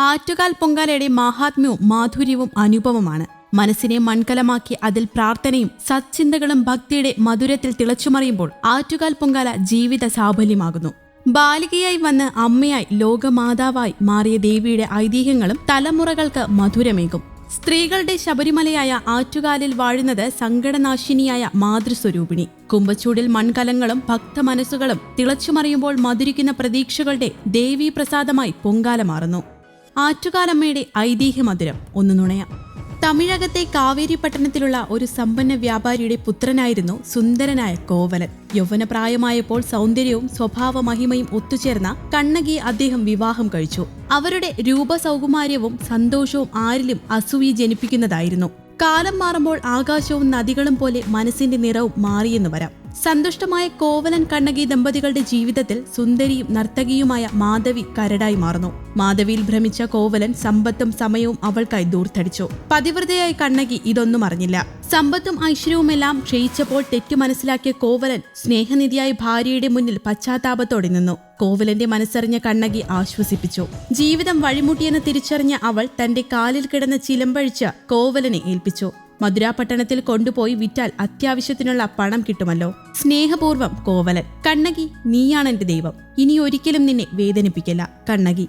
ആറ്റുകാൽ പൊങ്കാലയുടെ മാഹാത്മ്യവും മാധുര്യവും അനുഭവമാണ്. മനസ്സിനെ മൺകലമാക്കി അതിൽ പ്രാർത്ഥനയും സച്ചിന്തകളും ഭക്തിയുടെ മധുരത്തിൽ തിളച്ചുമറിയുമ്പോൾ ആറ്റുകാൽ പൊങ്കാല ജീവിത സാഫല്യമാകുന്നു. ബാലികയായി വന്ന് അമ്മയായി ലോകമാതാവായി മാറിയ ദേവിയുടെ ഐതിഹ്യങ്ങളും തലമുറകൾക്ക് മധുരമേകും. സ്ത്രീകളുടെ ശബരിമലയായ ആറ്റുകാലിൽ വാഴുന്നത് സങ്കടനാശിനിയായ മാതൃസ്വരൂപിണി. കുമ്പച്ചൂടിൽ മൺകലങ്ങളും ഭക്ത മനസ്സുകളും തിളച്ചുമറിയുമ്പോൾ മധുരിക്കുന്ന പ്രതീക്ഷകളുടെ ദേവീപ്രസാദമായി പൊങ്കാല മാറുന്നു. ആറ്റുകാലമ്മയുടെ ഐതിഹ്യമധുരം ഒന്ന് നുണയാം. തമിഴകത്തെ കാവേരി പട്ടണത്തിലുള്ള ഒരു സമ്പന്ന വ്യാപാരിയുടെ പുത്രനായിരുന്നു സുന്ദരനായ കോവലൻ. യൗവനപ്രായമായപ്പോൾ സൗന്ദര്യവും സ്വഭാവ മഹിമയും ഒത്തുചേർന്ന കണ്ണകിയെ അദ്ദേഹം വിവാഹം കഴിച്ചു. അവരുടെ രൂപസൗകുമാര്യവും സന്തോഷവും ആരിലും അസൂയി ജനിപ്പിക്കുന്നതായിരുന്നു. കാലം മാറുമ്പോൾ ആകാശവും നദികളും പോലെ മനസ്സിന്റെ നിറവും മാറിയെന്ന് വരാം. സന്തുഷ്ടമായ കോവലൻ കണ്ണകി ദമ്പതികളുടെ ജീവിതത്തിൽ സുന്ദരിയും നർത്തകിയുമായ മാധവി കരടായി മാറുന്നു. മാധവിയിൽ ഭ്രമിച്ച കോവലൻ സമ്പത്തും സമയവും അവൾക്കായി ദൂർത്തടിച്ചു. പതിവ്രതയായ കണ്ണകി ഇതൊന്നും അറിഞ്ഞില്ല. സമ്പത്തും ഐശ്വര്യവുമെല്ലാം ക്ഷയിച്ചപ്പോൾ തെറ്റു മനസ്സിലാക്കിയ കോവലൻ സ്നേഹനിധിയായ ഭാര്യയുടെ മുന്നിൽ പശ്ചാത്താപത്തോടെ നിന്നു. കോവലന്റെ മനസ്സറിഞ്ഞ കണ്ണകി ആശ്വസിപ്പിച്ചു. ജീവിതം വഴിമുട്ടിയെന്ന് തിരിച്ചറിഞ്ഞ അവൾ തന്റെ കാലിൽ കിടന്ന ചിലമ്പഴിച്ച് കോവലനെ ഏൽപ്പിച്ചു. മധുരാപട്ടണത്തിൽ കൊണ്ടുപോയി വിറ്റാൽ അത്യാവശ്യത്തിനുള്ള പണം കിട്ടുമല്ലോ. സ്നേഹപൂർവം കോവലൻ കണ്ണകി നീയാണ് എന്റെ ദൈവം. ഇനി ഒരിക്കലും നിന്നെ വേദനിപ്പിക്കില്ല. കണ്ണകി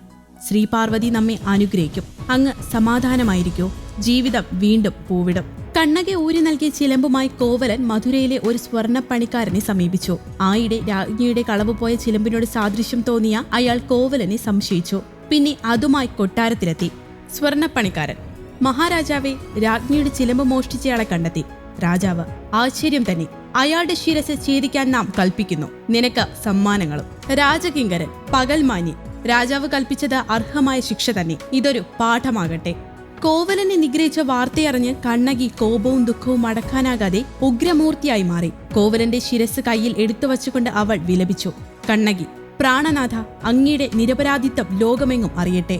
ശ്രീപാർവതി നമ്മെ അനുഗ്രഹിക്കും. അങ്ങ് സമാധാനമായിരിക്കൂ. ജീവിതം വീണ്ടും പൂവിടും. കണ്ണകെ ഊരി നൽകിയ ചിലമ്പുമായി കോവലൻ മധുരയിലെ ഒരു സ്വർണ പണിക്കാരനെ സമീപിച്ചു. ആയിടെ രാജ്ഞിയുടെ കളവ് പോയ ചിലമ്പിനോട് സാദൃശ്യം തോന്നിയ അയാൾ കോവലനെ സംശയിച്ചു. പിന്നെ അതുമായി കൊട്ടാരത്തിലെത്തി. സ്വർണപ്പണിക്കാരൻ. മഹാരാജാവെ രാജ്ഞിയുടെ ചിലമ്പ് മോഷ്ടിച്ചയാളെ കണ്ടെത്തി. രാജാവ് ആശ്ചര്യം തന്നെ. അയാളുടെ ശിരസ് ഛേദിക്കാൻ നാം കൽപ്പിക്കുന്നു. നിനക്ക് സമ്മാനങ്ങളും. രാജകിങ്കരൻ പകൽമാന്യൻ രാജാവ് കൽപ്പിച്ചത് അർഹമായ ശിക്ഷ തന്നെ. ഇതൊരു പാഠമാകട്ടെ. കോവലനെ നിഗ്രഹിച്ച വാർത്തയറിഞ്ഞ് കണ്ണകി കോപവും ദുഃഖവും അടക്കാനാകാതെ ഉഗ്രമൂർത്തിയായി മാറി. കോവലന്റെ ശിരസ് കയ്യിൽ എടുത്തു വച്ചുകൊണ്ട് അവൾ വിലപിച്ചു. കണ്ണകി പ്രാണനാഥ അങ്ങയുടെ നിരപരാധിത്വം ലോകമെങ്ങും അറിയട്ടെ.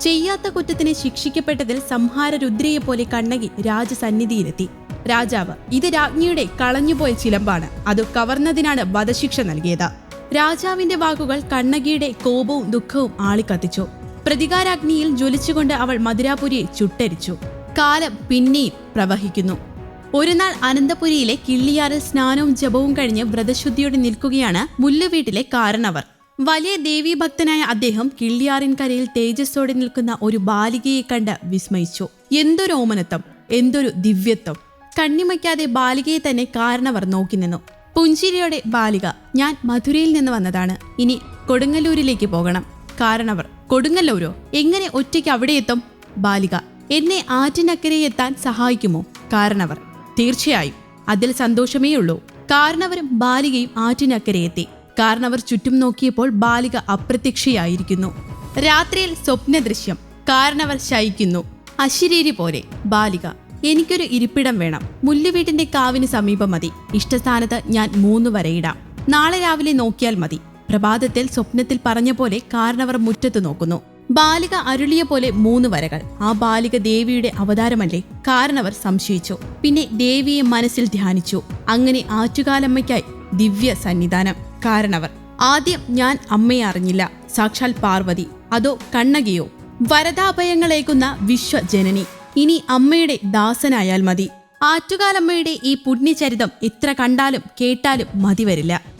ചെയ്യാത്ത കുറ്റത്തിന് ശിക്ഷിക്കപ്പെട്ടതിൽ സംഹാര രുദ്രയെ പോലെ കണ്ണകി രാജസന്നിധിയിലെത്തി. രാജാവ് ഇത് രാജ്ഞിയുടെ കളഞ്ഞുപോയ ചിലമ്പാണ്. അത് കവർന്നതിനാണ് വധശിക്ഷ നൽകിയത്. രാജാവിന്റെ വാക്കുകൾ കണ്ണകിയുടെ കോപവും ദുഃഖവും ആളിക്കത്തിച്ചു. പ്രതികാരാഗ്നിയിൽ ജ്വലിച്ചുകൊണ്ട് അവൾ മധുരാപുരിയെ ചുട്ടരിച്ചു. കാലം പിന്നെയും പ്രവഹിക്കുന്നു. ഒരു നാൾ അനന്തപുരിയിലെ കിള്ളിയാറിൽ സ്നാനവും ജപവും കഴിഞ്ഞ് വ്രതശുദ്ധിയോടെ നിൽക്കുകയാണ് മുല്ലുവീട്ടിലെ കാരണവർ. വലിയ ദേവീഭക്തനായ അദ്ദേഹം കിള്ളിയാറിൻകരയിൽ തേജസ്സോടെ നിൽക്കുന്ന ഒരു ബാലികയെ കണ്ട് വിസ്മയിച്ചു. എന്തൊരു ഓമനത്വം എന്തൊരു ദിവ്യത്വം. കണ്ണിമയ്ക്കാതെ ബാലികയെ തന്നെ കാരണവർ നോക്കി നിന്നു. പുഞ്ചിരിയോടെ ബാലിക ഞാൻ മധുരയിൽ നിന്ന് വന്നതാണ്. ഇനി കൊടുങ്ങല്ലൂരിലേക്ക് പോകണം. കാരണവർ. കൊടുങ്ങല്ലൂരോ? എങ്ങനെ ഒറ്റയ്ക്ക് അവിടെ എത്തും? ബാലിക എന്നെ ആറ്റിനക്കരെ എത്താൻ സഹായിക്കുമോ? കാരണവർ. തീർച്ചയായും. അതിൽ സന്തോഷമേ ഉള്ളൂ. കാരണവരും ബാലികയും ആറ്റിനക്കരെ എത്തി. കാരണവർ ചുറ്റും നോക്കിയപ്പോൾ ബാലിക അപ്രത്യക്ഷയായിരിക്കുന്നു. രാത്രിയിൽ സ്വപ്ന ദൃശ്യം കാരണവർ ശയിക്കുന്നു. അശരീരി പോലെ. ബാലിക എനിക്കൊരു ഇരിപ്പിടം വേണം. മുല്ലുവീട്ടിന്റെ കാവിന് സമീപം മതി. ഇഷ്ടസ്ഥാനത്ത് ഞാൻ മൂന്ന് വരയിടാം. നാളെ രാവിലെ നോക്കിയാൽ മതി. പ്രഭാതത്തിൽ സ്വപ്നത്തിൽ പറഞ്ഞ പോലെ കാരണവർ മുറ്റത്ത് നോക്കുന്നു. ബാലിക അരുളിയ പോലെ മൂന്ന് വരകൾ. ആ ബാലിക ദേവിയുടെ അവതാരമല്ലേ? കാരണവർ സംശയിച്ചു. പിന്നെ ദേവിയെ മനസ്സിൽ ധ്യാനിച്ചു. അങ്ങനെ ആറ്റുകാലമ്മയ്ക്കായി ദിവ്യ സന്നിധാനം. കാരണവർ ആദ്യം ഞാൻ അമ്മയെ അറിഞ്ഞില്ല. സാക്ഷാൽ പാർവതി. അതോ കണ്ണകിയോ? വരദാഭയങ്ങളേക്കുന്ന വിശ്വജനനി. ഇനി അമ്മയുടെ ദാസനായാൽ മതി. ആറ്റുകാലമ്മയുടെ ഈ പുണ്യചരിതം എത്ര കണ്ടാലും കേട്ടാലും മതിവരില്ല